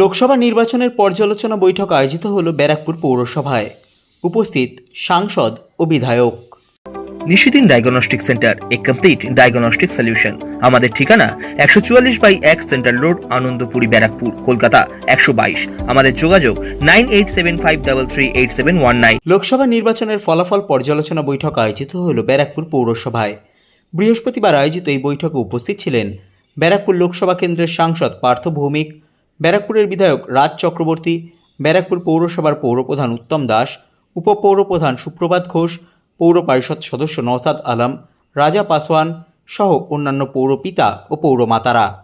লোকসভা নির্বাচনের পর্যালোচনা বৈঠক আয়োজিত হল ব্যারাকপুর পৌরসভায়। উপস্থিত সাংসদ ও বিধায়ক। Nishidin diagnostic centre a complete diagnostic solution. আমাদের ঠিকানা একশো চুয়াল্লিশ বাই এক সেন্ট্রাল রোড আনন্দপুরি ব্যারাকপুর কলকাতা একশো বাইশ। আমাদের যোগাযোগ nine eight seven five double three eight seven one nine. Lok Sabha নির্বাচনের ফলাফল পর্যালোচনা বৈঠক আয়োজিত হল ব্যারাকপুর পৌরসভায়। বৃহস্পতিবার আয়োজিত এই বৈঠকে উপস্থিত ছিলেন ব্যারাকপুর লোকসভা কেন্দ্রের সাংসদ পার্থ ভৌমিক ব্যারাকপুরের বিধায়ক রাজ চক্রবর্তী, ব্যারাকপুর পৌরসভার পৌরপ্রধান উত্তম দাস, উপপৌরপ্রধান সুপ্রভাত ঘোষ, পৌর পরিষদ সদস্য নওসাদ আলম, রাজা পাসওয়ান সহ অন্যান্য পৌরপিতা ও পৌরমাতারা।